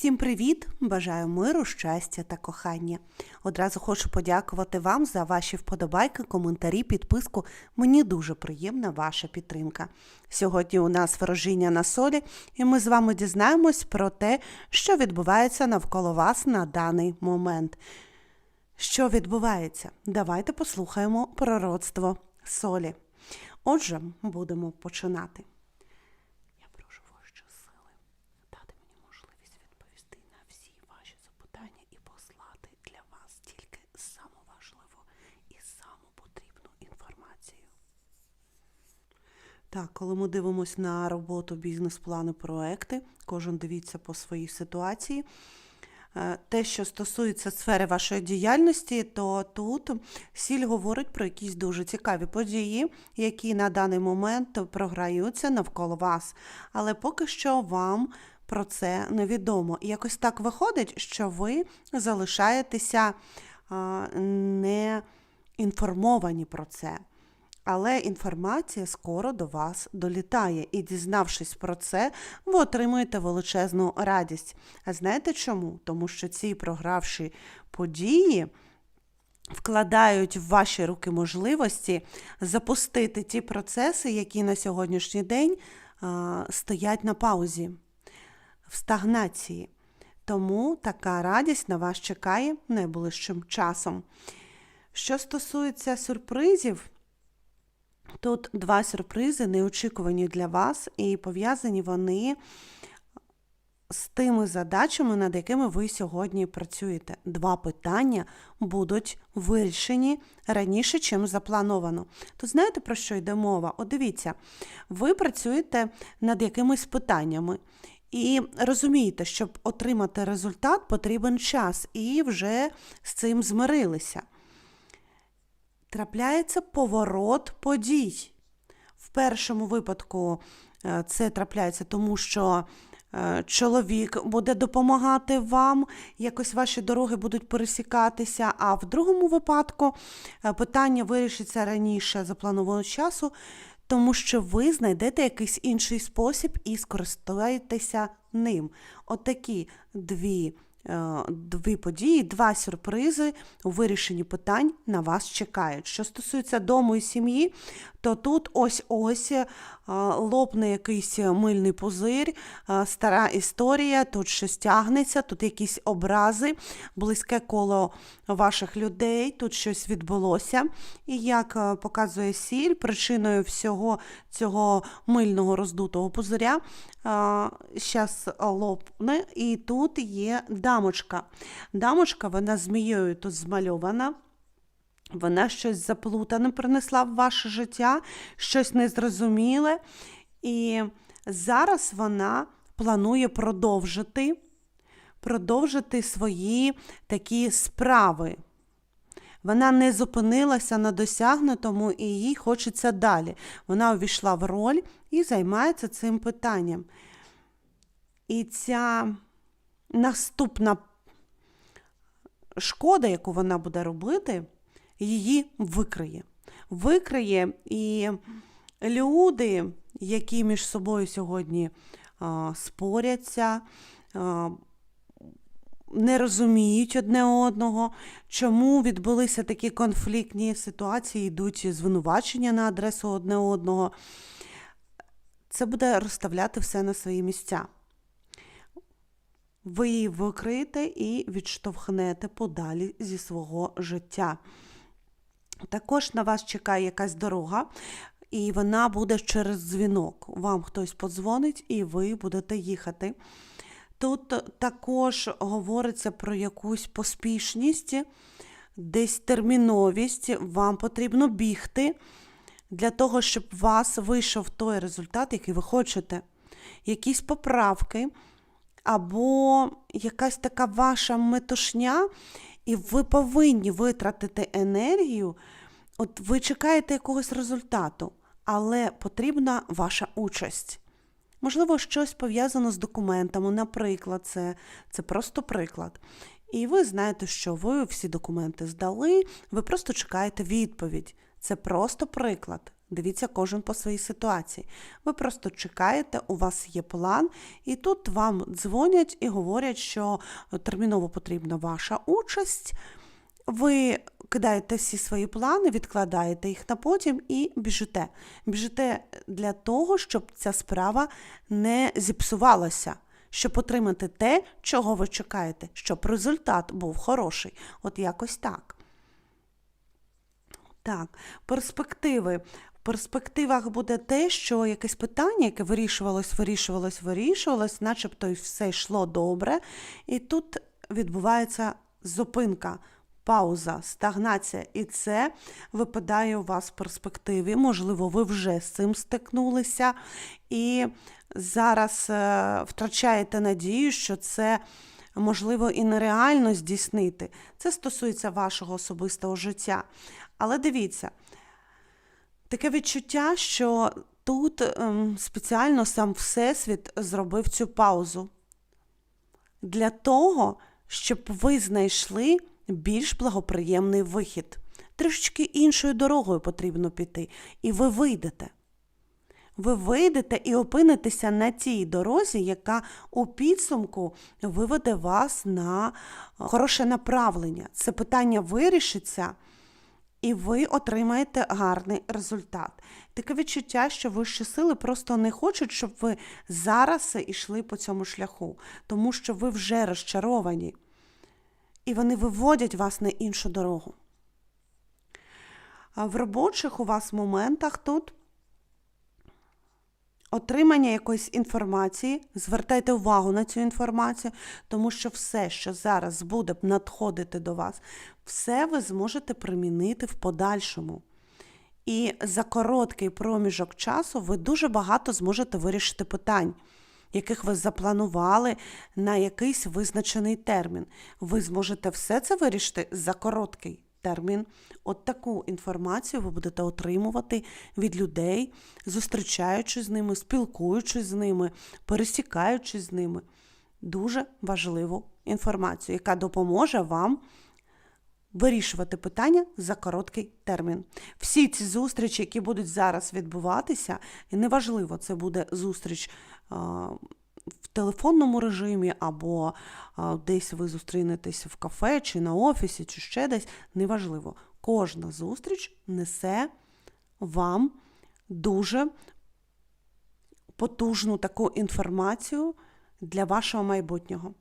Всім привіт! Бажаю миру, щастя та кохання. Одразу хочу подякувати вам за ваші вподобайки, коментарі, підписку. Мені дуже приємна ваша підтримка. Сьогодні у нас ворожіння на солі, і ми з вами дізнаємось про те, що відбувається навколо вас на даний момент. Що відбувається? Давайте послухаємо пророцтво солі. Отже, будемо починати. Я прошу вищі сили дати мені можливість відповісти на всі ваші запитання і послати для вас тільки саму важливу і саму потрібну інформацію. Так, коли ми дивимося на роботу бізнес-плани, проекти, кожен дивіться по своїй ситуації. Е, Те, що стосується сфери вашої діяльності, то тут сіль говорить про якісь дуже цікаві події, які на даний момент програються навколо вас. Але поки що вам про це невідомо. І якось так виходить, що ви залишаєтеся не інформовані про це. Але інформація скоро до вас долітає, і, дізнавшись про це, ви отримуєте величезну радість. А знаєте чому? Тому що ці програвші події вкладають в ваші руки можливості запустити ті процеси, які на сьогоднішній день а, стоять на паузі, в стагнації. Тому така радість на вас чекає найближчим часом. Що стосується сюрпризів, Тут два сюрпризи неочікувані для вас, і пов'язані вони з тими задачами, над якими ви сьогодні працюєте. Два питання будуть вирішені раніше, чим заплановано. То знаєте, про що йде мова? От дивіться, ви працюєте над якимись питаннями. І розумієте, щоб отримати результат, потрібен час, і вже з цим змирилися трапляється поворот подій. В першому випадку е, це трапляється тому, що е, чоловік буде допомагати вам, якось ваші дороги будуть пересікатися, а в другому випадку е, питання вирішиться раніше запланованого часу, тому що ви знайдете якийсь інший спосіб і скористаєтеся ним. Отакі дві. Дві події, два сюрпризи у вирішенні питань на вас чекають. Що стосується дому і сім'ї, то тут ось-ось лопне якийсь мильний пузир, стара історія, тут щось тягнеться, тут якісь образи, близьке коло ваших людей, тут щось відбулося. І як показує сіль, причиною всього цього мильного роздутого пузиря, зараз лопне, і тут є дамочка. Дамочка, вона змією тут змальована. Вона щось заплутане принесла в ваше життя, щось незрозуміле. І зараз вона планує продовжити, продовжити свої такі справи. Вона не зупинилася на досягнутому і їй хочеться далі. Вона увійшла в роль і займається цим питанням. І ця наступна шкода, яку вона буде робити, її викриє. Викриє і люди, які між собою сьогодні а, споряться, а, не розуміють одне одного, чому відбулися такі конфліктні ситуації, йдуть звинувачення на адресу одне одного. Це буде розставляти все на свої місця. Ви її викриєте і відштовхнете подалі зі свого життя. Також на вас чекає якась дорога, і вона буде через дзвінок. Вам хтось подзвонить, і ви будете їхати. Тут також говориться про якусь поспішність, десь терміновість, вам потрібно бігти для того, щоб у вас вийшов той результат, який ви хочете. Якісь поправки, або якась така ваша метушня, і ви повинні витратити енергію. От ви чекаєте якогось результату, але потрібна ваша участь. Можливо, щось пов'язано з документами, наприклад, це, це просто приклад. І ви знаєте, що ви всі документи здали, ви просто чекаєте відповідь. Це просто приклад. Дивіться кожен по своїй ситуації. Ви просто чекаєте, у вас є план, і тут вам дзвонять і говорять, що терміново потрібна ваша участь. Ви кидаєте всі свої плани, відкладаєте їх на потім і біжите. Біжите для того, щоб ця справа не зіпсувалася, щоб отримати те, чого ви чекаєте, щоб результат був хороший. От якось так. Так, перспективи. Перспективах буде те, що якесь питання, яке вирішувалось, вирішувалось, вирішувалось, начебто й все йшло добре. І тут відбувається зупинка, пауза, стагнація. І це випадає у вас в перспективі. Можливо, ви вже з цим стикнулися. І зараз е, втрачаєте надію, що це. Можливо, і нереально здійснити. Це стосується вашого особистого життя. Але дивіться, таке відчуття, що тут ем, спеціально сам Всесвіт зробив цю паузу для того, щоб ви знайшли більш благоприємний вихід. Трішечки іншою дорогою потрібно піти, і ви вийдете. Ви вийдете і опинитеся на тій дорозі, яка у підсумку виведе вас на хороше направлення. Це питання вирішиться і ви отримаєте гарний результат. Таке відчуття, що вищі сили просто не хочуть, щоб ви зараз йшли по цьому шляху, тому що ви вже розчаровані, і вони виводять вас на іншу дорогу. В робочих у вас моментах тут. Отримання якоїсь інформації, звертайте увагу на цю інформацію, тому що все, що зараз буде надходити до вас, все ви зможете примінити в подальшому. І за короткий проміжок часу ви дуже багато зможете вирішити питань, яких ви запланували на якийсь визначений термін. Ви зможете все це вирішити за короткий термін. От таку інформацію ви будете отримувати від людей, зустрічаючись з ними, спілкуючись з ними, пересікаючись з ними. Дуже важливу інформацію, яка допоможе вам вирішувати питання за короткий термін. Всі ці зустрічі, які будуть зараз відбуватися, і неважливо, це буде зустріч. В телефонному режимі, або десь ви зустрінетесь в кафе, чи на офісі, чи ще десь, неважливо. Кожна зустріч несе вам дуже потужну таку інформацію для вашого майбутнього.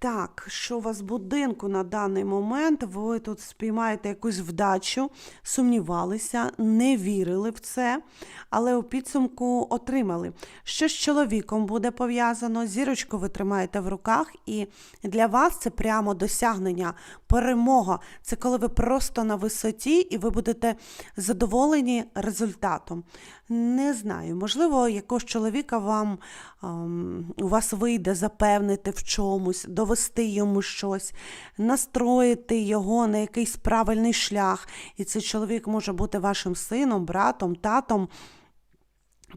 Так, що у вас в будинку на даний момент, ви тут спіймаєте якусь вдачу, сумнівалися, не вірили в це, але у підсумку отримали. Що з чоловіком буде пов'язано, зірочку ви тримаєте в руках, і для вас це прямо досягнення, перемога. Це коли ви просто на висоті і ви будете задоволені результатом. Не знаю, можливо, якогось чоловіка вам ем, у вас вийде запевнити в чомусь, довести йому щось, настроїти його на якийсь правильний шлях. І цей чоловік може бути вашим сином, братом, татом.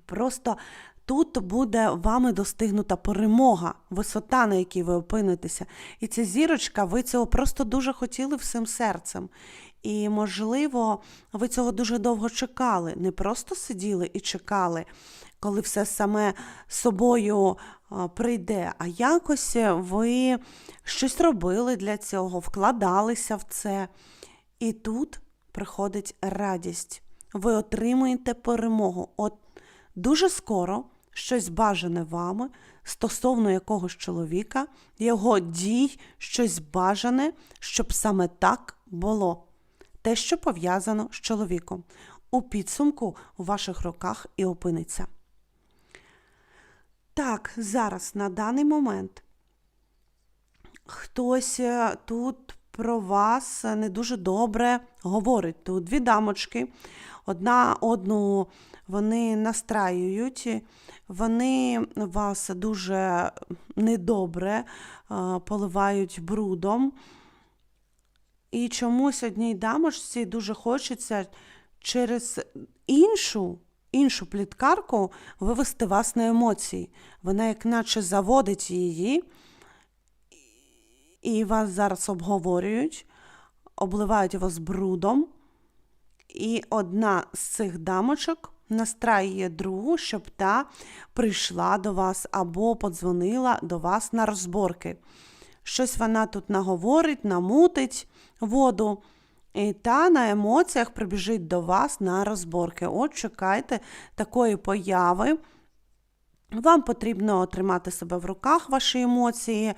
Просто тут буде вами достигнута перемога, висота, на якій ви опинитеся. І ця зірочка, ви цього просто дуже хотіли всім серцем. І, можливо, ви цього дуже довго чекали. Не просто сиділи і чекали, коли все саме собою прийде, а якось ви щось робили для цього, вкладалися в це. І тут приходить радість. Ви отримуєте перемогу. От дуже скоро щось бажане вами стосовно якогось чоловіка, його дій, щось бажане, щоб саме так було те, що пов'язано з чоловіком. У підсумку у ваших руках і опиниться. Так, зараз на даний момент хтось е, тут про вас не дуже добре говорить. Тут дві дамочки, одна одну вони настраюють, вони вас дуже недобре е, поливають брудом. І чомусь одній дамочці дуже хочеться через іншу іншу пліткарку вивести вас на емоції. Вона, як наче, заводить її, і вас зараз обговорюють, обливають вас брудом. І одна з цих дамочок настраює другу, щоб та прийшла до вас або подзвонила до вас на розборки. Щось вона тут наговорить, намутить воду. Та на емоціях прибіжить до вас на розборки. От чекайте такої появи. Вам потрібно тримати себе в руках, ваші емоції.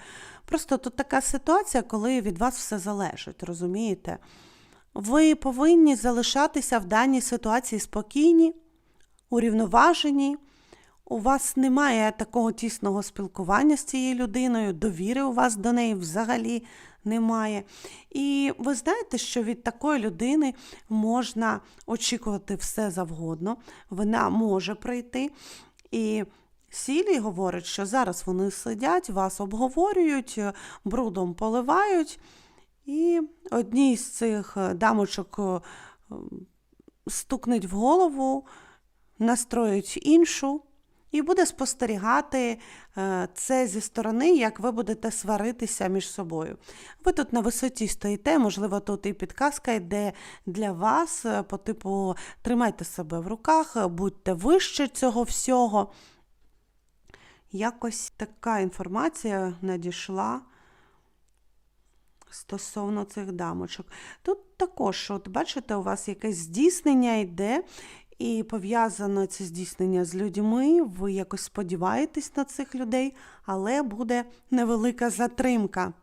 Просто тут така ситуація, коли від вас все залежить, розумієте? Ви повинні залишатися в даній ситуації спокійні, урівноважені. У вас немає такого тісного спілкування з цією людиною, довіри у вас до неї взагалі немає. І ви знаєте, що від такої людини можна очікувати все завгодно, вона може прийти. І Сілі говорить, що зараз вони сидять, вас обговорюють, брудом поливають. І одній з цих дамочок е, стукнуть в голову, настроють іншу, і буде спостерігати е, це зі сторони, як ви будете сваритися між собою. Ви тут на висоті стоїте, можливо, тут і підказка йде для вас, е, по типу тримайте себе в руках, будьте вище цього всього. Якось така інформація надійшла стосовно цих дамочок. Тут також, от бачите, у вас якесь здійснення йде, і пов'язано це здійснення з людьми. Ви якось сподіваєтесь на цих людей, але буде невелика затримка.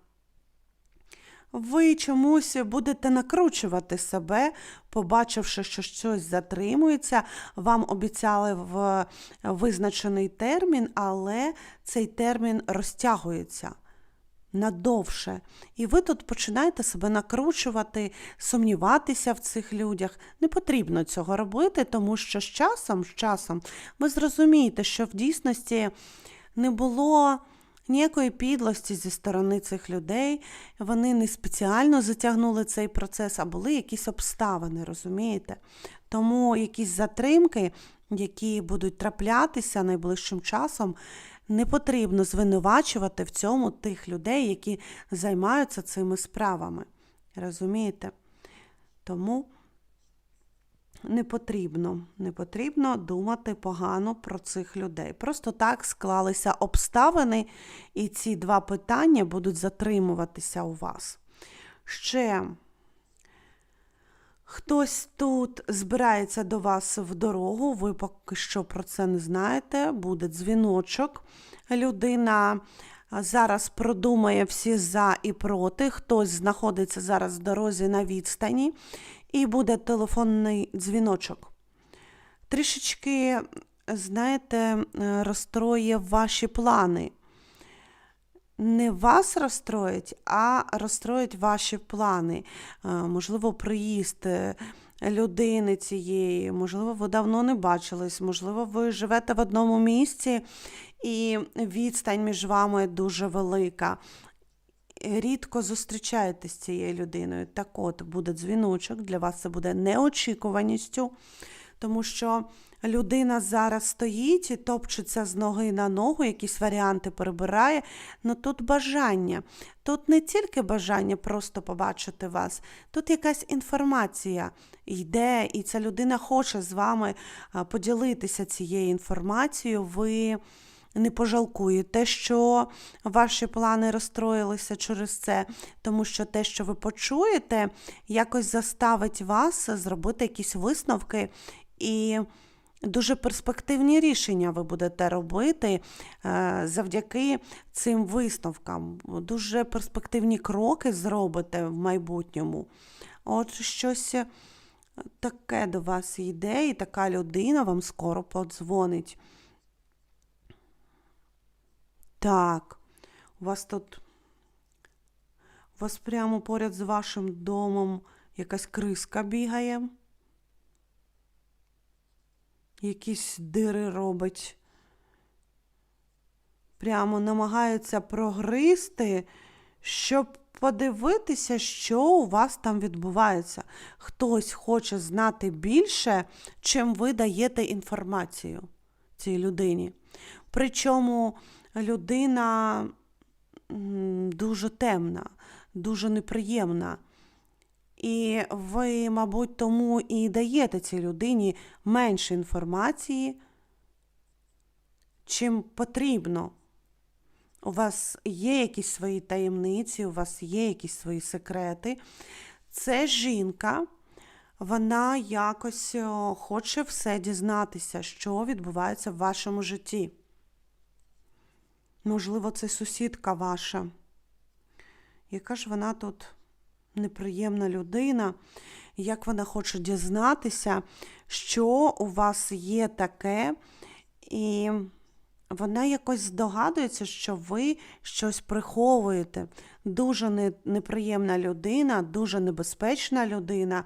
Ви чомусь будете накручувати себе, побачивши, що щось затримується. Вам обіцяли в визначений термін, але цей термін розтягується надовше. І ви тут починаєте себе накручувати, сумніватися в цих людях. Не потрібно цього робити, тому що з часом, з часом ви зрозумієте, що в дійсності не було. Ніякої підлості зі сторони цих людей, вони не спеціально затягнули цей процес, а були якісь обставини, розумієте? Тому якісь затримки, які будуть траплятися найближчим часом, не потрібно звинувачувати в цьому тих людей, які займаються цими справами. Розумієте? Тому не потрібно, не потрібно думати погано про цих людей. Просто так склалися обставини, і ці два питання будуть затримуватися у вас. Ще хтось тут збирається до вас в дорогу, ви поки що про це не знаєте, буде дзвіночок. Людина зараз продумає всі за і проти, хтось знаходиться зараз в дорозі на відстані і буде телефонний дзвіночок. Трішечки, знаєте, розстроє ваші плани. Не вас розстроїть, а розстроїть ваші плани. Можливо, приїзд людини цієї, можливо, ви давно не бачились, можливо, ви живете в одному місці і відстань між вами дуже велика рідко зустрічаєтесь з цією людиною. Так от буде дзвіночок, для вас це буде неочікуваністю, тому що людина зараз стоїть і топчеться з ноги на ногу, якісь варіанти перебирає. Ну тут бажання. Тут не тільки бажання просто побачити вас, тут якась інформація йде, і ця людина хоче з вами поділитися цією інформацією. Ви не пожалкуєте, що ваші плани розстроїлися через це, тому що те, що ви почуєте, якось заставить вас зробити якісь висновки і. Дуже перспективні рішення ви будете робити е, завдяки цим висновкам. Дуже перспективні кроки зробите в майбутньому. От щось таке до вас йде, і така людина вам скоро подзвонить. Так, у вас тут. У вас прямо поряд з вашим домом якась криска бігає. Якісь дири робить. Прямо намагається прогризти, щоб подивитися, що у вас там відбувається. Хтось хоче знати більше, чим ви даєте інформацію цій людині. Причому людина дуже темна, дуже неприємна. І ви, мабуть, тому і даєте цій людині менше інформації, чим потрібно. У вас є якісь свої таємниці, у вас є якісь свої секрети. Це жінка, вона якось хоче все дізнатися, що відбувається в вашому житті. Можливо, це сусідка ваша. Яка ж вона тут неприємна людина, як вона хоче дізнатися, що у вас є таке, і вона якось здогадується, що ви щось приховуєте. Дуже неприємна людина, дуже небезпечна людина.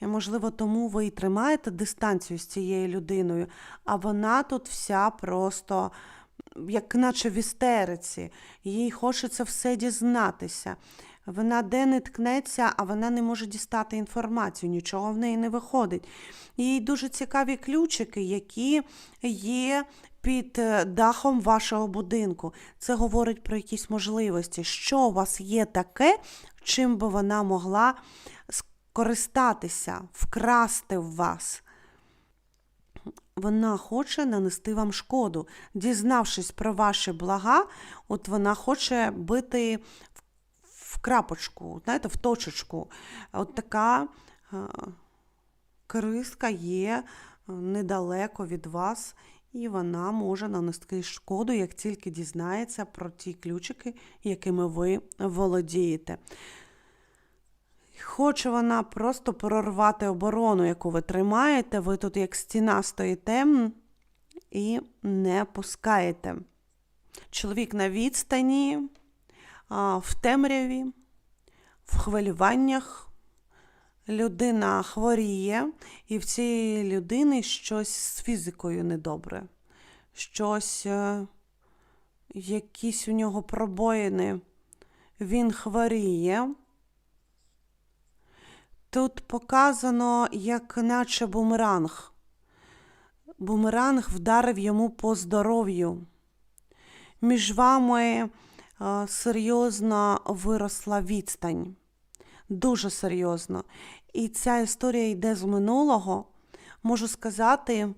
Можливо, тому ви і тримаєте дистанцію з цією людиною, а вона тут вся просто, як наче в істериці. Їй хочеться все дізнатися. Вона де не ткнеться, а вона не може дістати інформацію, нічого в неї не виходить. Їй дуже цікаві ключики, які є під е, дахом вашого будинку. Це говорить про якісь можливості. Що у вас є таке, чим би вона могла скористатися, вкрасти в вас. Вона хоче нанести вам шкоду. Дізнавшись про ваші блага, от вона хоче бити в- крапочку, знаєте, в точечку. От така е, криска є е, недалеко від вас, і вона може нанести шкоду, як тільки дізнається про ті ключики, якими ви володієте. Хоче вона просто прорвати оборону, яку ви тримаєте. Ви тут як стіна стоїте і не пускаєте. Чоловік на відстані, в темряві, в хвилюваннях. Людина хворіє, і в цієї людини щось з фізикою недобре. Щось, е, якісь у нього пробоїни. Він хворіє. Тут показано, як наче бумеранг. Бумеранг вдарив йому по здоров'ю. Між вами серйозно виросла відстань. Дуже серйозно. І ця історія йде з минулого. Можу сказати,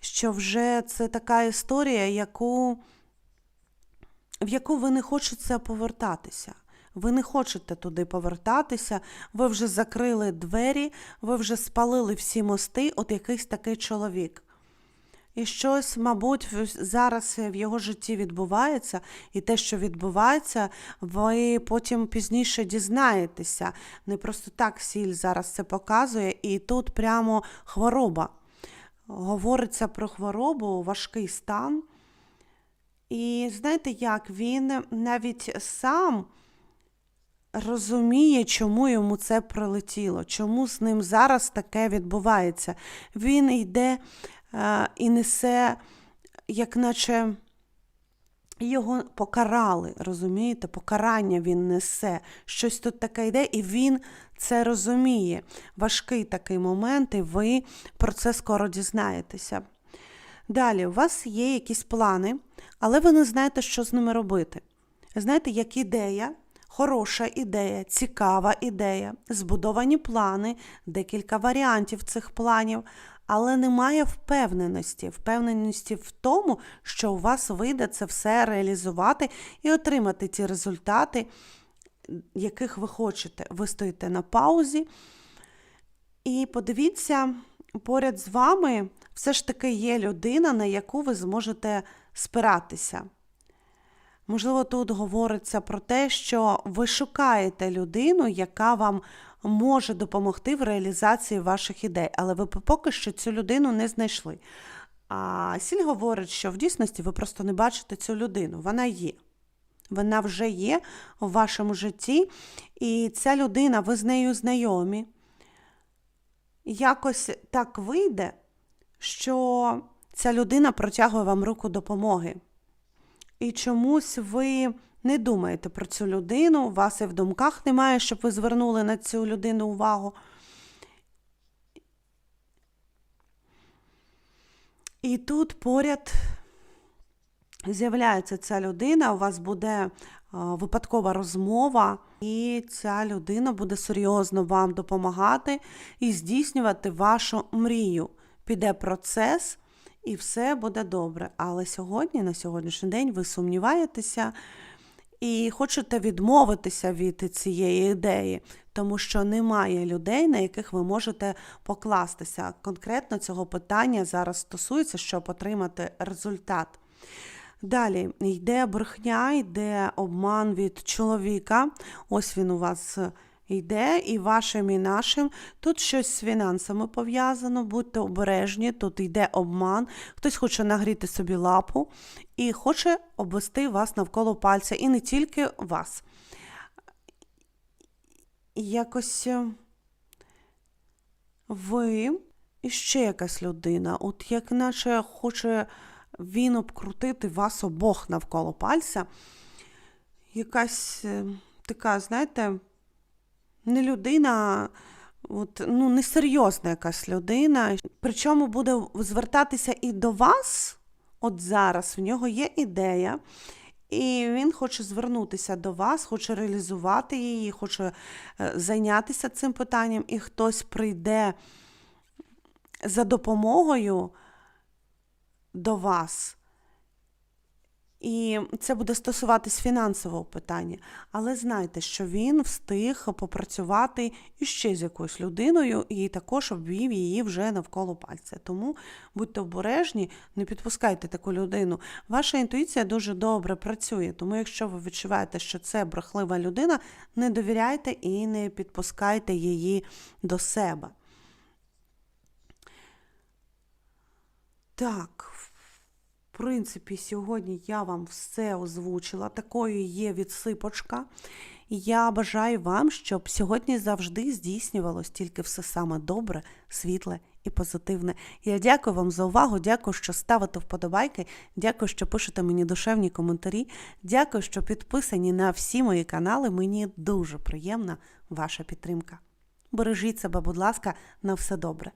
що вже це така історія, яку, в яку ви не хочете повертатися. Ви не хочете туди повертатися, ви вже закрили двері, ви вже спалили всі мости, от якийсь такий чоловік. І щось, мабуть, зараз в його житті відбувається, і те, що відбувається, ви потім пізніше дізнаєтеся. Не просто так сіль зараз це показує, і тут прямо хвороба. Говориться про хворобу, важкий стан. І знаєте як, він навіть сам розуміє, чому йому це прилетіло, чому з ним зараз таке відбувається. Він йде і несе, як наче його покарали, розумієте? Покарання він несе. Щось тут таке йде, і він це розуміє. Важкий такий момент, і ви про це скоро дізнаєтеся. Далі, у вас є якісь плани, але ви не знаєте, що з ними робити. Знаєте, як ідея, хороша ідея, цікава ідея, збудовані плани, декілька варіантів цих планів, але немає впевненості. Впевненості в тому, що у вас вийде це все реалізувати і отримати ті результати, яких ви хочете. Ви стоїте на паузі. І подивіться, поряд з вами все ж таки є людина, на яку ви зможете спиратися. Можливо, тут говориться про те, що ви шукаєте людину, яка вам може допомогти в реалізації ваших ідей, але ви поки що цю людину не знайшли. А Сіль говорить, що в дійсності ви просто не бачите цю людину. Вона є. Вона вже є в вашому житті, і ця людина, ви з нею знайомі. Якось так вийде, що ця людина протягує вам руку допомоги. І чомусь ви не думаєте про цю людину, у вас і в думках немає, щоб ви звернули на цю людину увагу. І тут поряд з'являється ця людина, у вас буде е, випадкова розмова, і ця людина буде серйозно вам допомагати і здійснювати вашу мрію. Піде процес, і все буде добре. Але сьогодні, на сьогоднішній день, ви сумніваєтеся і хочете відмовитися від цієї ідеї, тому що немає людей, на яких ви можете покластися. Конкретно цього питання зараз стосується, щоб отримати результат. Далі йде брехня, йде обман від чоловіка. Ось він у вас йде, і вашим, і нашим. Тут щось з фінансами пов'язано, будьте обережні, тут йде обман, хтось хоче нагріти собі лапу і хоче обвести вас навколо пальця, і не тільки вас. Якось е, ви і ще якась людина, от як наче хоче він обкрутити вас обох навколо пальця. Якась е, така, знаєте, не людина, от, ну, несерйозна якась людина. Причому буде звертатися і до вас, от зараз в нього є ідея. І він хоче звернутися до вас, хоче реалізувати її, хоче е, зайнятися цим питанням, і хтось прийде за допомогою до вас. І це буде стосуватись фінансового питання. Але знайте, що він встиг попрацювати іще з якоюсь людиною і також обвів її вже навколо пальця. Тому будьте обережні, не підпускайте таку людину. Ваша інтуїція дуже добре працює, тому якщо ви відчуваєте, що це брехлива людина, не довіряйте і не підпускайте її до себе. Так, в принципі, сьогодні я вам все озвучила. Такою є відсипочка. І Я бажаю вам, щоб сьогодні завжди здійснювалось тільки все саме добре, світле і позитивне. Я дякую вам за увагу, дякую, що ставите вподобайки, дякую, що пишете мені душевні коментарі. Дякую, що підписані на всі мої канали. Мені дуже приємна ваша підтримка. Бережіть себе, будь ласка, на все добре.